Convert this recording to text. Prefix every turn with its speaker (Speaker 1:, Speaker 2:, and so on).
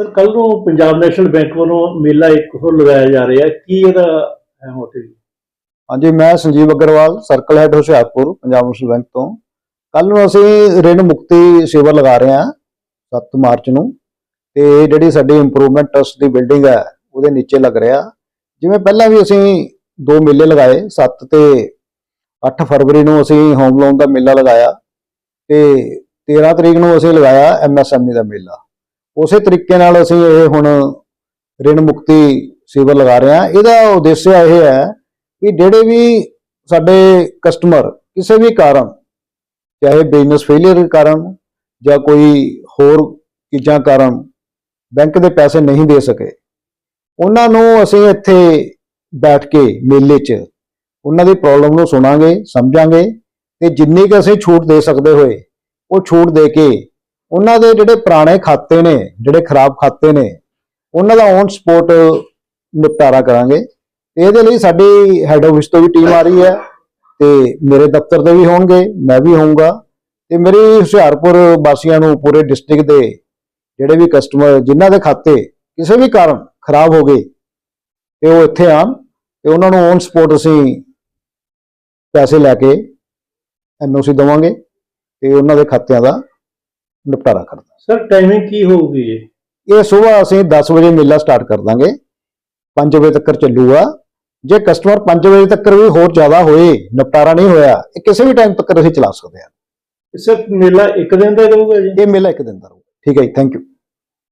Speaker 1: Sir ਕੱਲ ਨੂੰ Punjab national bank ਵੱਲੋਂ ਮੇਲਾ ਇੱਕ ਹੋਰ ਲਗਾਇਆ ਜਾ ਰਿਹਾ ਕੀ ਇਹਦਾ ਹੈ ਮੋਟਿਵ
Speaker 2: ਹਾਂਜੀ, ਮੈਂ Sanjeev Agarwal, circle head Hoshiarpur, Punjab National Bank ਤੋਂ। ਕੱਲ ਨੂੰ ਅਸੀਂ ਰਿਣ ਮੁਕਤੀ ਸ਼ਿਵਰ ਲਗਾ ਰਹੇ ਹਾਂ 7 ਮਾਰਚ ਨੂੰ। ਤੇ ਜਿਹੜੀ ਸਾਡੀ ਇੰਪਰੂਵਮੈਂਟ ਟਰਸਟ ਦੀ ਬਿਲਡਿੰਗ ਹੈ, ਉਹਦੇ ਨੀਚੇ ਲੱਗ ਰਿਹਾ। ਜਿਵੇਂ ਪਹਿਲਾਂ ਵੀ ਅਸੀਂ ਦੋ ਮੇਲੇ ਲਗਾਏ 7 ਤੇ 8 ਫਰਵਰੀ ਨੂੰ ਅਸੀਂ ਹੋਮ ਲੋਨ ਦਾ ਮੇਲਾ ਲਗਾਇਆ। ਤੇ 13 ਤਰੀਕ ਨੂੰ ਅਸੀਂ ਲਗਾਇਆ ਐਮਐਸਐਮਈ ਦਾ ਮੇਲਾ। ਉਸੇ ਤਰੀਕੇ ਨਾਲ ਅਸੀਂ ਇਹ ਹੁਣ ਰਿਣ ਮੁਕਤੀ ਸੇਵਾ ਲਗਾ ਰਹੇ ਹਾਂ। ਇਹਦਾ ਉਦੇਸ਼ ਇਹ ਹੈ ਵੀ ਜਿਹੜੇ ਵੀ ਸਾਡੇ ਕਸਟਮਰ ਕਿਸੇ ਵੀ ਕਾਰਨ, ਚਾਹੇ ਬਿਜ਼ਨਸ ਫੇਲਿਅਰ ਕਾਰਨ ਜਾਂ ਕੋਈ ਹੋਰ ਚੀਜ਼ਾਂ ਕਾਰਨ ਬੈਂਕ ਦੇ ਪੈਸੇ ਨਹੀਂ ਦੇ ਸਕੇ, ਉਹਨਾਂ ਨੂੰ ਅਸੀਂ ਇੱਥੇ ਬੈਠ ਕੇ ਮੇਲੇ 'ਚ ਉਹਨਾਂ ਦੀ ਪ੍ਰੋਬਲਮ ਨੂੰ ਸੁਣਾਂਗੇ, ਸਮਝਾਂਗੇ ਤੇ ਜਿੰਨੀ ਕੁ ਅਸੀਂ ਛੂਟ ਦੇ ਸਕਦੇ ਹੋਏ, ਉਹ ਛੂਟ ਦੇ ਕੇ ਉਹਨਾਂ ਦੇ ਜਿਹੜੇ ਪੁਰਾਣੇ ਖਾਤੇ ਨੇ, ਜਿਹੜੇ ਖਰਾਬ ਖਾਤੇ ਨੇ, ਉਹਨਾਂ ਦਾ ਔਨ ਸਪੋਰਟ ਨਿਪਟਾਰਾ ਕਰਾਂਗੇ। ਤੇ ਇਹਦੇ ਲਈ ਸਾਡੀ ਹੈੱਡ ਆਫਿਸ ਤੋਂ ਵੀ ਟੀਮ ਆ ਰਹੀ ਹੈ ਤੇ ਮੇਰੇ ਦਫ਼ਤਰ ਦੇ ਵੀ ਹੋਣਗੇ, ਮੈਂ ਵੀ ਹੋਊਂਗਾ। ਤੇ ਮੇਰੀ ਹੁਸ਼ਿਆਰਪੁਰ ਵਾਸੀਆਂ ਨੂੰ ਪੂਰੇ ਡਿਸਟ੍ਰਿਕਟ ਦੇ ਜਿਹੜੇ ਵੀ ਕਸਟਮਰ ਜਿਨ੍ਹਾਂ ਦੇ ਖਾਤੇ ਕਿਸੇ ਵੀ ਕਾਰਨ ਖਰਾਬ ਹੋ ਗਏ, ਤੇ ਉਹ ਇੱਥੇ ਆਣ ਤੇ ਉਹਨਾਂ ਨੂੰ ਔਨ ਸਪੋਰਟ ਅਸੀਂ ਪੈਸੇ ਲੈ ਕੇ ਐਨਓਸੀ ਦਵਾਂਗੇ ਤੇ ਉਹਨਾਂ ਦੇ ਖਾਤਿਆਂ ਦਾ ਨਿਪਟਾਰਾ ਕਰਦਾ।
Speaker 1: ਸਰ ਟਾਈਮਿੰਗ ਕੀ ਹੋਊਗੀ ਇਹ
Speaker 2: ਇਹ ਸਵੇਰ ਅਸੀਂ 10 ਵਜੇ ਮੇਲਾ ਸਟਾਰਟ ਕਰ ਦਾਂਗੇ। 5 ਵਜੇ ਤੱਕ ਚੱਲੂਗਾ। ਜੇ ਕਸਟਮਰ 5 ਵਜੇ ਤੱਕ ਵੀ ਹੋਰ ਜ਼ਿਆਦਾ ਹੋਏ ਨਿਪਟਾਰਾ ਨਹੀਂ ਹੋਇਆ ਇਹ ਕਿਸੇ ਵੀ ਟਾਈਮ ਤੱਕ ਅਸੀਂ ਚਲਾ ਸਕਦੇ ਹਾਂ।
Speaker 1: ਸਰ ਮੇਲਾ ਇੱਕ ਦਿਨ ਦਾ ਰਹੂਗਾ ਜੀ?
Speaker 2: ਇਹ ਮੇਲਾ ਇੱਕ ਦਿਨ ਦਾ ਰਹੂਗਾ। ਠੀਕ ਹੈ ਜੀ ਥੈਂਕ ਯੂ